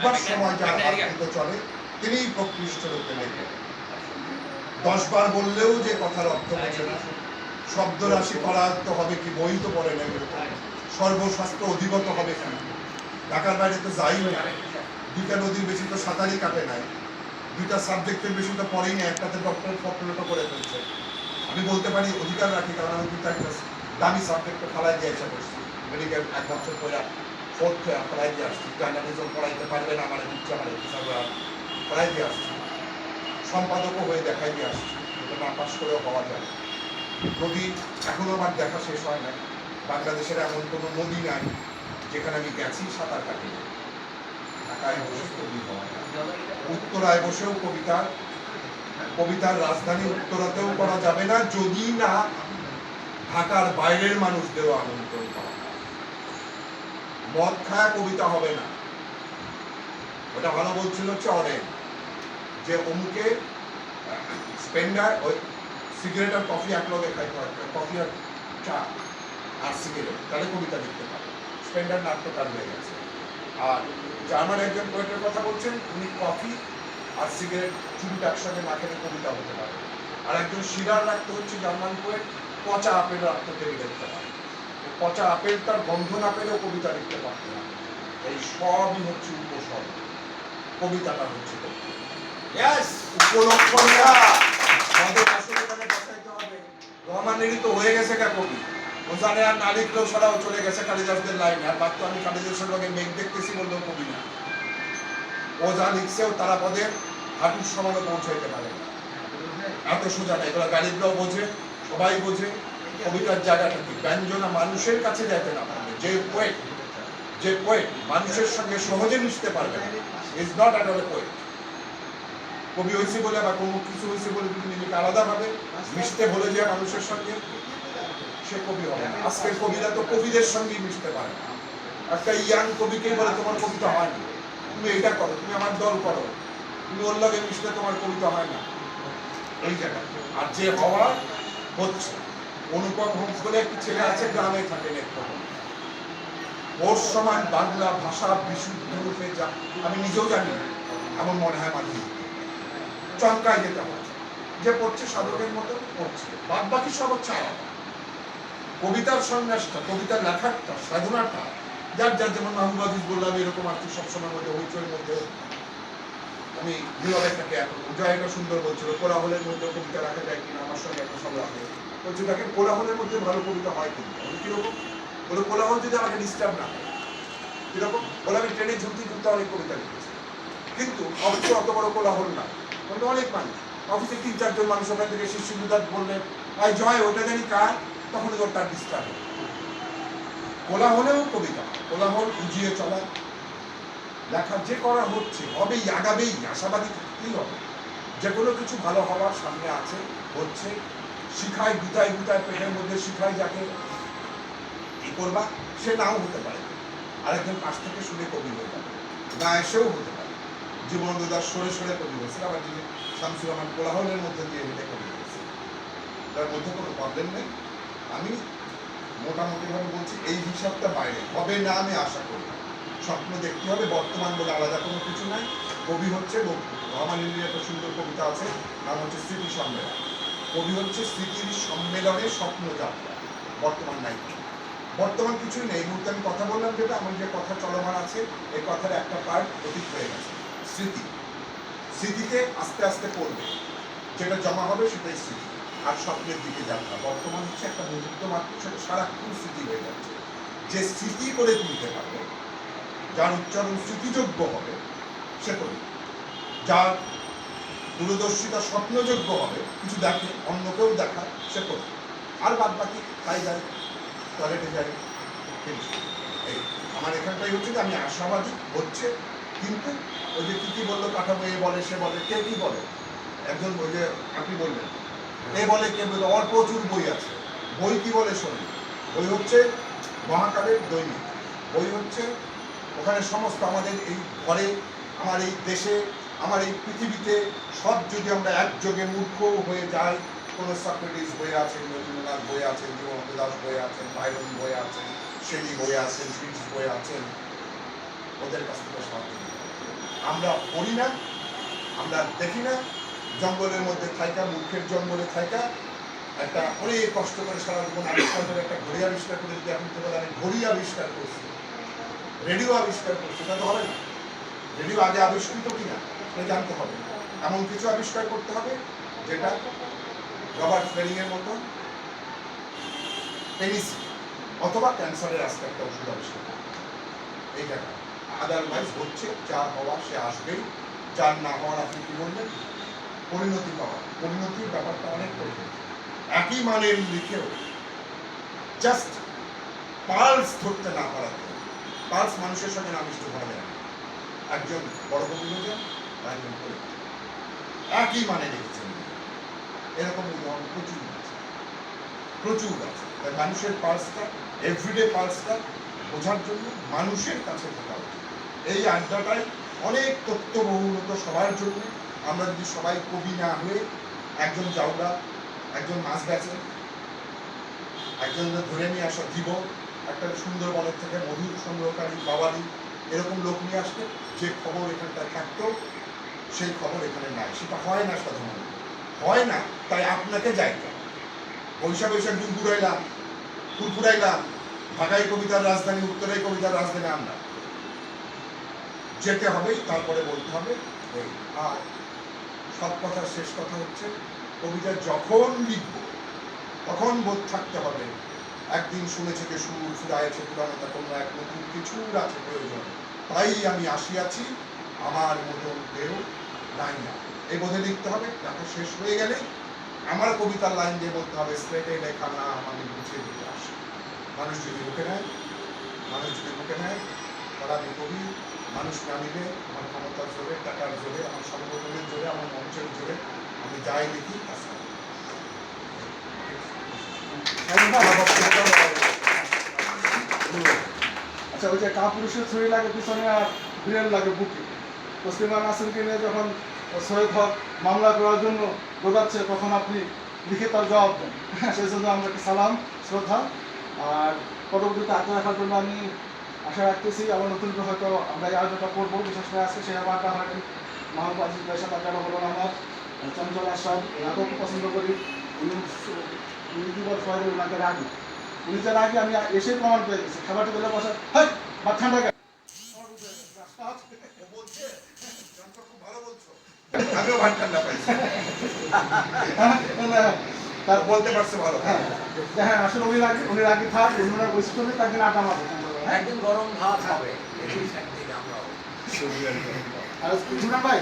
লিখবার সময় যার হাত চলে তিনিই প্রকৃষ্ট রূপে লেখেন। দশবার বললেও যে কথার অর্থ বোঝে না। শব্দ রাশি পরায়ত্ত হবে কি বই তো পড়ে না এরকম। সর্বশাস্ত্র অধিগত হবে কি? ঢাকার বাইরে তো যাই না। দুইটা নদীর বেশি তো সাঁতারই কাটে নাই। দুইটা সাবজেক্টের বেশি তো পড়েই না একটাতে ডক্টর ফটোটো করে ফেলছে। আমি বলতে পারি অধিকার রাখি কারণ আমি দুইটা একটা দামি সাবজেক্টে ফেলাই দিয়ে এসে করছি মেডিকেল এক বছর পরে ফোর্থ দিয়ে আসছি। জার্নালিজম পড়াইতে পারবে না, আমার দিচ্ছে আমার পড়াই দিয়ে আসছি। সম্পাদকও হয়ে দেখাই দিয়ে আসছি, এটা না পাশ করেও হওয়া যায়। নদী এখনও আমার দেখা শেষ হয় না বাংলাদেশের এমন কোনো নদী নাই যেখানে আমি গেছি সাঁতার কাটি। ঢাকায় বসে কবি উত্তরায় বসেও কবিতা, কবিতার রাজধানী উত্তরাতেও করা যাবে না, যদি না ঢাকার বাইরের মানুষদেরও আমন্ত্রণ করা। মদ খায়া কবিতা হবে না। ওটা ভালো বলছিল হচ্ছে অনেক যে অমুকে স্পেন্ডার, ওই সিগারেট আর কফি এক লগে হয়, কফি আর চা আর সিগারেট, তাহলে কবিতা লিখতে পারে। স্পেন্ডার নাট্যকার হয়ে গেছে। আর জার্মান একজন পোয়েটের কথা বলছেন, উনি কফি আর সিগারেট চুরিটা একসাথে না খেলে কবিতা হতে পারে। আর একজন শিরার রাখতে হচ্ছে জার্মান পোয়েট পচা আপেল রাখতে টেবিলে লিখতে পারে পচা আপেল তার গন্ধ না পেলেও কবিতা লিখতে পারত না। এই সবই হচ্ছে উপসর্গ। কবিতাটা হচ্ছে উপলক্ষণটা আমাদের আসলে বসাইতে হবে। রহমানেরই তো হয়ে গেছে গা কবি। ও জানে আর না লিখলেও সারাও চলে গেছে কালিদাসদের লাইনে। আর বাদ তো আমি কালিদাসের লগে মেঘ দেখতেছি বললেও কবি না। ও যা লিখছেও তারা পদে হাঁটুর সমানে পৌঁছাইতে পারে এত সোজা না এগুলো গালিবরাও বোঝে সবাই বোঝে। কবিতার ব্যঞ্জনা মানুষের কাছে যাইতে না পারবে যে পোয়েট যে পোয়েট মানুষের সঙ্গে সহজে মিশতে পারবে is not at all poet কবি হয়েছে বলে বা কোনো কিছু হয়েছে বলে যদি নিজেকে আলাদাভাবে মিশতে বলে যে মানুষের সঙ্গে, সে কবি হবে না। আজকের কবিরা তো কবিদের সঙ্গেই মিশতে পারে না। একটা ইয়াং কবিকেই বলে তোমার কবিতা হয় না। তুমি এটা করো, তুমি আমার দল করো। তুমি ওর লগে মিশলে তোমার কবিতা হয় না। এই জায়গা আর যে হওয়া হচ্ছে। অনুপম হোমস বলে একটি ছেলে আছে, গ্রামে থাকেন ওর সমান বাংলা ভাষা বিশুদ্ধ রূপে যা, আমি নিজেও জানি এমন মনে হয় মাঝে চমকায় যেতে হয়। যে পড়ছে সাধকের মতো, পড়ছে। বাদ বাকি সব হচ্ছে কবিতার সন্ন্যাসটা, কবিতার লেখাটা, সাধনাটা, যার যার যেমন মাহবুব আজিজ বললাম, এরকম আর কি সবসময় মধ্যে হইচয়ের মধ্যে। আমি নীরবে থাকি এখন জয় সুন্দর বলছিল, কোলাহলের মধ্যে কবিতা রাখা যায় কিনা, আমার সঙ্গে একটা সব রাখে। বলছি দেখেন কোলাহলের মধ্যে ভালো কবিতা হয় কিন্তু। কীরকম বলে কোলাহল যদি আমাকে ডিস্টার্ব না করে কীরকম বলে আমি ট্রেনে ঝুঁকতে ঝুঁকতে অনেক কবিতা লিখেছি। কিন্তু অবশ্যই অত বড় কোলাহল না। কিন্তু অনেক মানুষ। অফিসে তিন, চারজন মানুষ, ওখান থেকে শিশু বিদাত বললেন ভাই জয়, ওটা জানি কার? তখন ওর তার ডিস্টার্ব কোলাহলেও কবিতা। কোলাহল বুঝিয়ে চলা। লেখা যে করা হচ্ছে, হবেই, আগাবেই, আশাবাদী থাকতেই হবে। যে কোনো কিছু ভালো হওয়ার সামনে আছে, হচ্ছে। শিখায়, গুতায় গুতায়, পেটের মধ্যে শিখায় যাকে কি করবা, সে নাও হতে পারে। আরেকজন পাশ থেকে শুনে কবি হয়ে যাবে। না এসেও হতে পারে। জীবন দাস সরে সরে কবি হয়েছে। আবার যিনি শামসুর রহমান কোলাহলের মধ্যে দিয়ে হেঁটে কবি হয়েছে। তার মধ্যে কোনো প্রবলেম নেই। আমি মোটামুটিভাবে বলছি, এই হিসাবটা বাইরে। হবে না আমি আশা করি স্বপ্ন দেখতে হবে, বর্তমান বলে আলাদা কোনো কিছু নাই। কবি হচ্ছে রহমানিনীর একটা সুন্দর কবিতা আছে, নাম হচ্ছে স্মৃতি সম্মেলন। কবি হচ্ছে স্মৃতির সম্মেলনে স্বপ্ন যাত্রা বর্তমান নাই বর্তমান কিছুই নেই মুহূর্তে আমি কথা বললাম যেটা, আমার যে কথা চলমান আছে, এই কথার একটা পার্ট অতীত হয়ে গেছে। স্মৃতি। স্মৃতিতে আস্তে আস্তে পড়বে যেটা জমা হবে সেটাই স্মৃতি। আর স্বপ্নের দিকে যাত্রা বর্তমান হচ্ছে একটা মুহূর্ত মাত্র, সেটা সারাক্ষণ স্মৃতি হয়ে যাচ্ছে। যে স্মৃতি করে তুলতে পারবে, যার উচ্চারণ স্মৃতিযোগ্য হবে, সে করি যার দূরদর্শিতা স্বপ্নযোগ্য হবে, কিছু দেখে, অন্য কেউ দেখায় সে করি আর বাদ বাকি, তাই যায় টয়লেটে ফিনিশ। এই, আমার এখানটাই হচ্ছে যে আমি আশাবাদী হচ্ছে, কিন্তু ওই যে কি কি বলল কাঠামো এ বলে, সে বলে, কে কি বলে? একজন ওই যে আপনি বললেন এ বলে, কে বলে, ওর প্রচুর বই আছে। বই কি বলে শোনেন? বই হচ্ছে মহাকালের দৈনিক। বই হচ্ছে ওখানে সমস্ত আমাদের এই ঘরে, আমার এই দেশে আমার এই পৃথিবীতে সব যদি আমরা একযোগে মূর্খ হয়ে যাই, কোনো সক্রেটিস বই আছেন, রবীন্দ্রনাথ বই আছেন জীবনানন্দ দাস বই আছেন, বাইরন বই আছেন শেলি বই আছেন ব্রিটিশ বই আছেন, ওদের কাছ থেকে সাহায্য আমরা পড়ি না, আমরা দেখি না, জঙ্গলের মধ্যে থাইকা মুখের জঙ্গলে থাইকা, একটা অনেক কষ্ট করে সারা জীবন আবিষ্কার করে, একটা ঘড়ি আবিষ্কার করে যদি এখন তো আমি ঘড়ি আবিষ্কার করছি, রেডিও আবিষ্কার করছি, তা তো হবে না। রেডিও আগে আবিষ্কৃত কিনা? সেটা জানতে হবে। এমন কিছু আবিষ্কার করতে হবে যেটা রবার্ট ফ্লেরিং এর মতো অথবা ক্যান্সারের আজকে একটা ওষুধ আবিষ্কার। এই জায়গা। আদারওয়াইজ হচ্ছে, যা হওয়া, সে আসবেই। যার না হওয়ার আপনি কি বললেন? পরিণতি পাওয়া। পরিণতির ব্যাপারটা অনেক পরিণতি একই মানের লিখেও জাস্ট পালস ধরতে না পারাতে পালস মানুষের সঙ্গে না মিশতে পারা যায়। একজন বড় কবি একই মানে লিখেছেন এরকম উদাহরণ প্রচুর আছে। প্রচুর আছে। তাই মানুষের এভরিডে পালসটা বোঝার জন্য মানুষের কাছে থাকা উচিত। এই আড্ডাটাই অনেক সবার জন্য। আমরা যদি সবাই কবি না হয়ে একজন জাউলা একজন মাছ বেচে একজন ধরে নিয়ে আসা জীব একটা সুন্দরবনের থেকে মধুর সংগ্রহকারী বাবালি এরকম লোক নিয়ে আসলে যে খবর এখানটায় থাকতো সেই খবর এখানে নাই। সেটা হয় না সাধারণত হয় না, তাই আপনাকে যাইতে। বৈশাখ বৈশাখ ডুব ফুরাইলাম ফুল ঢাকায় কবিতার রাজধানী, উত্তরাই কবিতার রাজধানী আমরা। যেতে হবেই, তারপরে বলতে হবে। আর সব কথার শেষ কথা হচ্ছে, কবিতা যখন লিখব, তখন বোধ থাকতে হবে, একদিন শুনেছে যে সুর, ফুরাইছে পুরানো কোনো এক নতুন কিছুর আছে প্রয়োজন। তাই আমি আসিয়াছি, আমার মতন কেউ নাই না এই বোধে লিখতে হবে লেখা শেষ হয়ে গেলে আমার কবিতার লাইন দিয়ে বলতে হবে স্লেটে লেখা না আমি বুঝিয়ে দিতে আসি মানুষ যদি মুখে নেয় মানুষ যদি মুখে নেয় তারা আমি কবি মানুষ না নিলে আমার ক্ষমতার জোরে টাকার জোরে আমার সংগঠনের জোরে আমার মঞ্চের জোরে আমি যাই লিখি। আচ্ছা ওই যে কাপুরুষের ছুরি লাগে পিছনে আর বিড়াল লাগে বুকে তসলিমা নাসিরকে নিয়ে যখন সৈয়দ হক মামলা করার জন্য দৌড়াচ্ছে তখন আপনি লিখে তার জবাব দেন। সেই জন্য আমাকে সালাম, শ্রদ্ধা। আর পরবর্তীতে আগে রাখার জন্য আমি আশা রাখতেছি, আবার নতুন করে হয়তো আমরা এই আয়োজনটা করব। বিশেষ করে আজকে সেই আবার আমাকে মাহবুব আজিজ ভাইয়ের সাথে আড্ডা হলো আমার। চঞ্চল আসাদ নাটক পছন্দ করি। ওনাকে রাখি উনি যে রাখি আমি এসে প্রমাণ পেয়ে গেছি। খাবারটা দিলে বসে, হাই বা ঠান্ডা কেন ও বলছে, "যন্ত্র খুব ভালো বলছো।" আমিও ঠান্ডা পাইছি। তার বলতে পারছে ভালো। হ্যাঁ হ্যাঁ আসলে উনি রাখি উনি রাখি থাক অন্যরা বৈশিষ্ট্য নেই তাকে আটা মারবে একদিন গরম ভাত আমরাও। আর ভাই